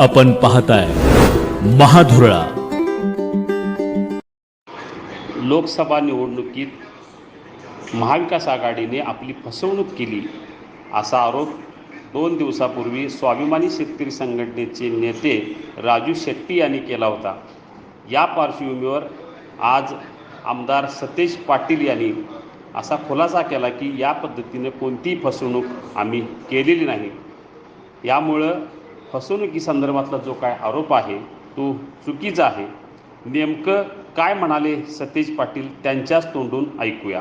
आपण पाहताय महाधुरळा. लोकसभा निवडणुकीत महाविकास आघाडीने आपली फसवणूक केली असा आरोप दोन दिवसापूर्वी स्वाभिमानी शेतकरी संघटनेचे नेते राजू शेट्टी यांनी केला होता. या पार्श्वभूमीवर आज आमदार सतेज पाटील यांनी असा खुलासा केला की या पद्धतीने कोणतीही फसवणूक आम्ही केलेली नाही. यामुळं फसवणुकीसंदर्भातला जो काय आरोप आहे तो चुकीचा आहे. नेमकं काय म्हणाले सतेज पाटील त्यांच्याच तोंडून ऐकूया.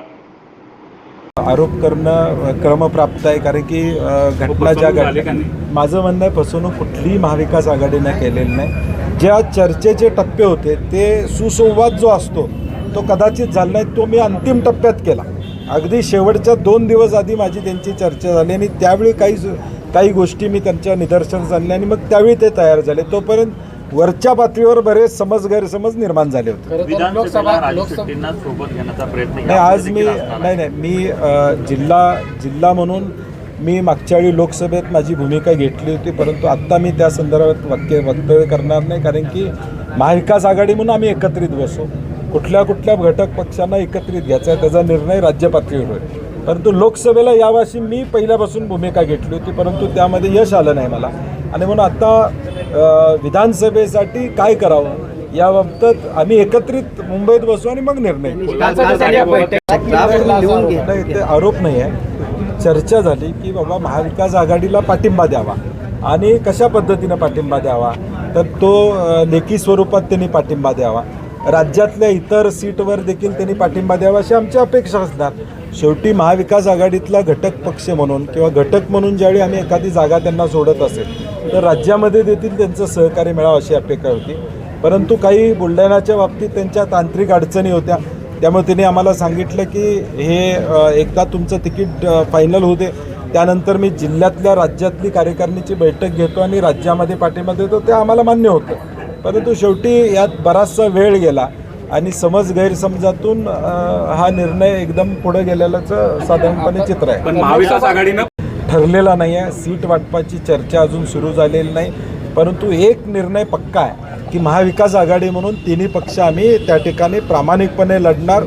आरोप करणं क्रमप्राप्त आहे कारण की घटना ज्या घडल्या माझं म्हणणं आहे फसवणूक कुठलीही महाविकास आघाडीनं केलेली नाही. ज्या चर्चेचे टप्पे होते ते सुसंवाद जो असतो तो कदाचित झाला नाही तो मी अंतिम टप्प्यात केला. अगदी शेवटच्या दोन दिवस आधी माझी त्यांची चर्चा झाली आणि त्यावेळी काही काही गोष्टी मी त्यांच्या निदर्शनास आणल्या आणि मग त्यावेळी ते तयार झाले. तोपर्यंत वरच्या पातळीवर बरेच समज गैरसमज निर्माण झाले होते. नाही आज मी नाही. नाही मी जिल्हा जिल्हा म्हणून मी मागच्या वेळी लोकसभेत माझी भूमिका घेतली होती परंतु आत्ता मी त्या संदर्भात वाक्य वक्तव्य करणार नाही कारण की महाविकास आघाडी म्हणून आम्ही एकत्रित बसू. कुठल्या कुठल्या घटक पक्षांना एकत्रित घ्यायचा आहे त्याचा निर्णय राज्य पातळीवर होईल. परंतु लोकसभेला यावर्षी मी पहिल्यापासून भूमिका घेतली होती परंतु त्यामध्ये यश आलं नाही मला. आणि म्हणून आता अ, विधानसभेसाठी काय करावं? याबाबत आम्ही एकत्रित मुंबईत बसू आणि मग निर्णय घेऊ. नाही ते आरोप नाही आहे चर्चा झाली की बाबा महाविकास आघाडीला पाठिंबा द्यावा आणि कशा पद्धतीनं पाठिंबा द्यावा? तर तो लेखी स्वरूपात त्यांनी पाठिंबा द्यावा. राज्यातल्या इतर सीटवर देखील त्यांनी पाठिंबा द्यावा अशी आमची अपेक्षा असणार. शेवटी महाविकास आघाडीतला घटक पक्ष म्हणून किंवा घटक म्हणून ज्यावेळी आम्ही एखादी जागा त्यांना सोडत असेल तर राज्यामध्ये देखील त्यांचं सहकार्य मिळावं अशी अपेक्षा होती. परंतु काही बुलढाण्याच्या बाबतीत त्यांच्या तांत्रिक अडचणी होत्या. त्यामुळे त्यांनी आम्हाला सांगितलं की हे एकदा तुमचं तिकीट फायनल होते त्यानंतर मी जिल्ह्यातल्या राज्यातली कार्यकारिणीची बैठक घेतो आणि राज्यामध्ये पाठिंबा देतो. ते आम्हाला मान्य होतं. परंतु शेवटी यात बराचसा वेळ गेला. आणि समज गैरसमजातून हा निर्णय एकदम पुढे गेलेल्याचं साधारणपणे चित्र आहे. पण महाविकास आघाडीनं ठरलेला नाही आहे. सीट वाटपाची चर्चा अजून सुरू झालेली नाही. परंतु एक निर्णय पक्का आहे की महाविकास आघाडी म्हणून तिन्ही पक्ष आम्ही त्या ठिकाणी प्रामाणिकपणे लढणार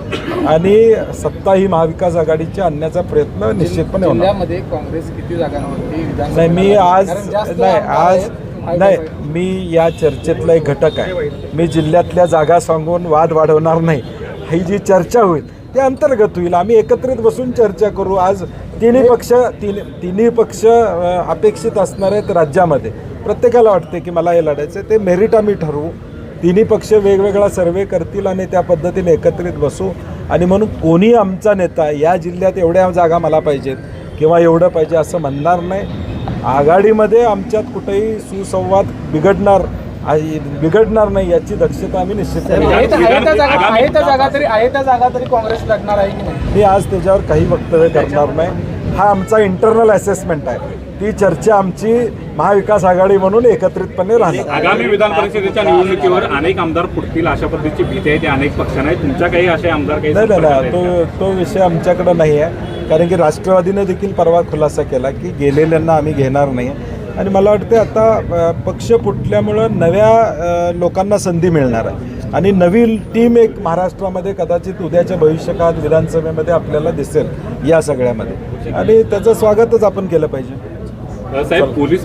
आणि सत्ता ही महाविकास आघाडीची आणण्याचा प्रयत्न निश्चितपणे होणार. काँग्रेस किती जागांवरती नाही मी आज नाही आज नाही मी या चर्चेतला एक घटक आहे. मी जिल्ह्यातल्या जागा सांगून वाद वाढवणार नाही. ही जी चर्चा होईल ते अंतर्गत होईल. आम्ही एकत्रित बसून चर्चा करू. आज तिन्ही पक्ष तीन तिन्ही पक्ष अपेक्षित असणार आहेत राज्यामध्ये. प्रत्येकाला वाटते की मला हे लढायचं आहे. ते मेरिट आम्ही ठरवू. तिन्ही पक्ष वेगवेगळा सर्वे करतील आणि त्या पद्धतीने एकत्रित बसू. आणि म्हणून कोणी आमचा नेता या जिल्ह्यात एवढ्या जागा मला पाहिजेत किंवा एवढं पाहिजे असं म्हणणार नाही. आघाडीमध्ये आमच्यात कुठेही सुसंवाद बिघडणार आहे- बिघडणार नाही याची दक्षता आम्ही निश्चित आहे करू. त्या- आहे त्या जागा आहे त्या जागा तरी आहे त्या जागा तरी काँग्रेस लढणार आहे की नाही? मी आज त्याच्यावर काही वक्तव्य करणार नाही. हा आमचा इंटरनल असेसमेंट आहे. ती चर्चा आमची महाविकास आघाडी म्हणून एकत्रितपणे राहणार. आगामी विधान परिषदेच्या निवडणुकीवर अनेक आमदार फुटतील अशा पद्धतीची भीती आहे. ते अनेक पक्षांना आहे. तुमच्या काही असे आमदार काही नाही तो विषय आमच्याकडं नाही आहे. कारण की राष्ट्रवादीने देखील परवा खुलासा केला की गेलेल्यांना आम्ही घेणार नाही. आणि मला वाटते आता पक्ष फुटल्यामुळं नव्या लोकांना संधी मिळणार आहे. आणि नवी टीम एक महाराष्ट्रामध्ये कदाचित उद्याच्या भविष्यकाळात विधानसभेमध्ये आपल्याला दिसेल या सगळ्यामध्ये. आणि त्याचं स्वागतच आपण केलं पाहिजे. का? साहेब पोलीस